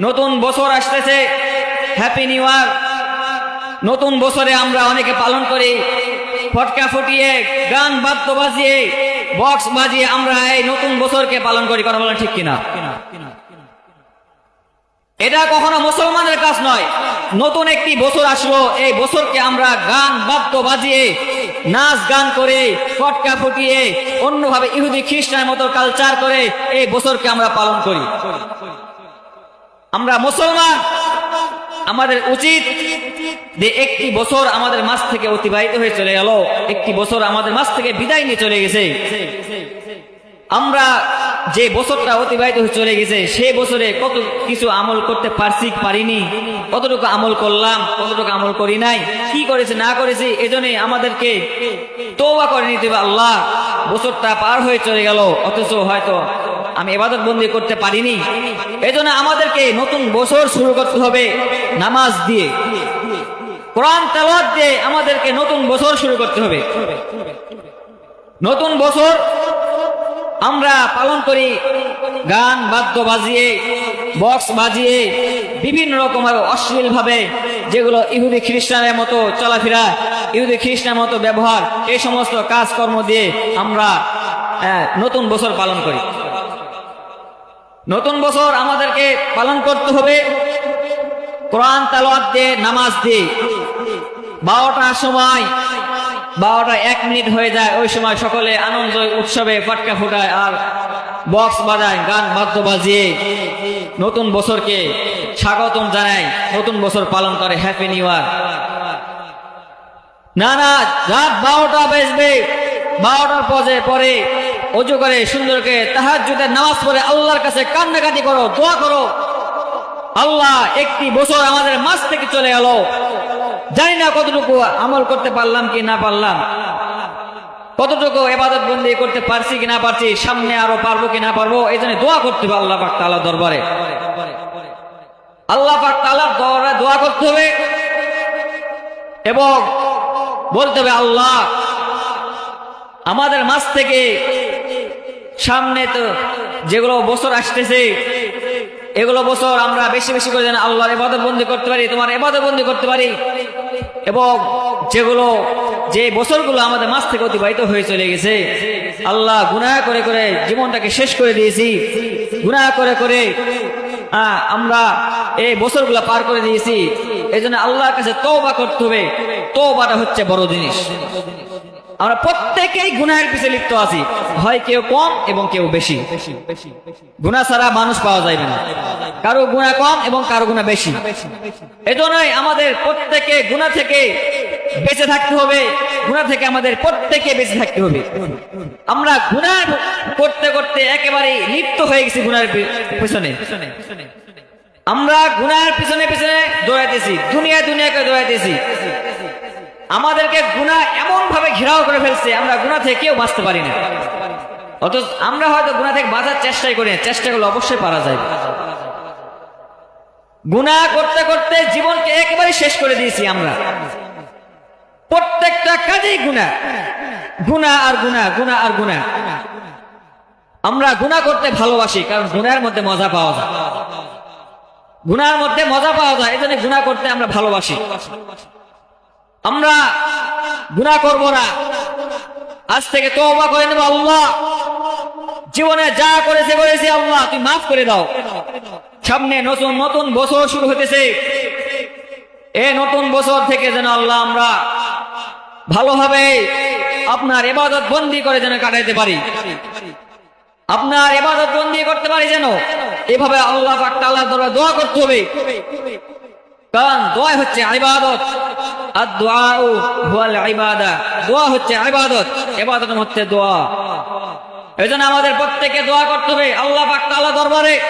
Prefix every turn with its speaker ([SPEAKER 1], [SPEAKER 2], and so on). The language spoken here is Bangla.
[SPEAKER 1] নতুন বছর আসতেছে। হ্যাপি নিউ ইয়ার নতুন বছরে আমরা অনেকে পালন করি। ফটকা ফুটিয়ে, গান বাদ্য বাজিয়ে বক্স বাজিয়ে আমরা এই নতুন বছরকে পালন করি, কথা বলেন ঠিক কিনা? এটা কখনো মুসলমানের কাজ নয়। নতুন একটি বছর আসলো। এই বছরকে আমরা গান বাদ্য বাজিয়ে, নাচ গান করে, ফটকা ফুটিয়ে, অন্যভাবে ইহুদি খ্রিস্টানের মতো কালচার করে এই বছরকে আমরা পালন করি। আমরা মুসলমান, আমাদের উচিত যে একটি বছর আমাদের মাছ থেকে অতিবাহিত হয়ে চলে গেল, একটি বছর আমাদের মাছ থেকে বিদায় নিয়ে চলে গেছে। আমরা যে বছরটা অতিবাহিত হয়ে চলে গেছে সেই বছরে কত কিছু আমল করতে পারছি পারিনি, কতটুকু আমল করলাম, কতটুকু আমল করি নাই, কি করেছে, না করেছি, এজন্যই আমাদেরকে তৌবা করে নিতে আল্লাহ। বছরটা পার হয়ে চলে গেল, অথচ হয়তো আমি এবাদত বন্দি করতে পারিনি। এজন্য আমাদেরকে নতুন বছর শুরু করতে হবে নামাজ দিয়ে। কোরআন তেলাওয়াত দিয়ে আমাদেরকে নতুন বছর শুরু করতে হবে। নতুন বছর আমরা পালন করি গান বাদ্য বাজিয়ে, বক্স বাজিয়ে, বিভিন্ন রকমের অশ্লীল ভাবে যেগুলো ইহুদি খ্রিস্টানের মতো চলাফেরা, ইহুদি খ্রিস্টানের মতো ব্যবহার, এই সমস্ত কাজকর্ম দিয়ে আমরা নতুন বছর পালন করি। নতুন বছর আমাদেরকে পালন করতে হবে। কোরআন তালাওয়াত দিয়ে, নামাজ দিয়ে। বারোটার সময়, বারোটা এক মিনিট হয়ে যায়, ওই সময় সকলে আনন্দ, উৎসবে ফাটকা ফুটায় আর বক্স বাজায়, গান বাদ্য বাজিয়ে নতুন বছরকে স্বাগতম জানায়, নতুন বছর পালন করে হ্যাপি নিউ ইয়ার না না, রাত বারোটা বেজবে, বারোটার পরে পরে অজু করে সুন্দরকে তাহার যুদ্ধের নামাজ পড়ে আল্লাহর কাছে কান্নাকাটি করো, দোয়া করো। আল্লাহ একটি বছর আমাদের মাছ থেকে চলে গেল জানি না কতটুকু আমল করতে পারলাম কি না পারলাম। কতটুকু এবাদত বন্দি করতে পারছি কি না পারছি, সামনে আরও পারব কি না পারব, এই জন্য দোয়া করতে হবে আল্লাহ পাক তাআলা দরবারে। আল্লাহ পাক তাআলার দরবারে দোয়া করতে হবে এবং বলতে হবে, আল্লাহ আমাদের মাছ থেকে সামনে তো যেগুলো বছর আসতেছে, এগুলো বছর আমরা বেশি বেশি করে যেন আল্লাহর এবাদত বন্দি করতে পারি, তোমার এবাদত বন্দি করতে পারি। এবং যেগুলো, যে বছরগুলো আমাদের মাছ থেকে অতিবাহিত হয়ে চলে গেছে, আল্লাহ গুনাহ করে করে জীবনটাকে শেষ করে দিয়েছি। গুনাহ করে করে আমরা এই বছরগুলো পার করে দিয়েছি। এই জন্য আল্লাহর কাছে তওবা করতে হবে। তওবাটা হচ্ছে বড় জিনিস। আমরা প্রত্যেকেই গুনাহের পিছে লিপ্ত আছি। হয় কেউ কম এবং কেউ বেশি। গুণা ছাড়া মানুষ পাওয়া যাবে না। কারও গুণা কম এবং কারও গুণা বেশি। এজন্যই আমাদের প্রত্যেকে গুণা থেকে বেঁচে থাকতে হবে। গুণা থেকে আমাদের প্রত্যেকে বেঁচে থাকতে হবে। আমরা গুণা করতে করতে একেবারে লিপ্ত হয়ে গেছি গুনার পি- পিছনে। আমরা গুনার পিছনে পিছনে দৌড়াইতেছি। দুনিয়া দুনিয়াকে দৌড়াইতেছি। আমাদেরকে গুণা এমন ঘেরাও করে ফেলছে, আমরা গুণা থেকে কেউ বাঁচতে পারি না। অথচ আমরা হয়তো গুণা থেকে বাঁচার চেষ্টাই করি না, চেষ্টা করলে অবশ্যই পারা যায়। গুণা করতে করতে জীবনকে একেবারে শেষ করে দিয়েছি আমরা। প্রত্যেকটা কাজেই গুণা গুণা আর গুণা গুণা আর গুণা আমরা গুণা করতে ভালোবাসি, কারণ গুণার মধ্যে মজা পাওয়া যায়। গুণার মধ্যে মজা পাওয়া যায় এই জন্য গুণা করতে আমরা ভালোবাসি। আমরা গুণা করব না। আজ থেকে তওবা করে নেব আল্লাহ। জীবনে যা করেছে করেছে আল্লাহ তুই মাফ করে দাও। সামনে নতুন নতুন বছর শুরু হতেছে এই নতুন বছর থেকে যেন আল্লাহ আমরা ভালোভাবে আপনার এবাদত বন্দি করে যেন কাটাইতে পারি। আপনার এবাদত বন্দি করতে পারি যেন। এভাবে আল্লাহ পাক দোয়া করতে হবে। কারণ দোয়া হচ্ছে ইবাদত। আর দোয়া হুয়াল ইবাদা। দোয়া হচ্ছে ইবাদত। ইবাদত হচ্ছে দোয়া। এজন্য আমাদের প্রত্যেকে দোয়া করতে হবে। আল্লাহ পাক তাআলা দরবারে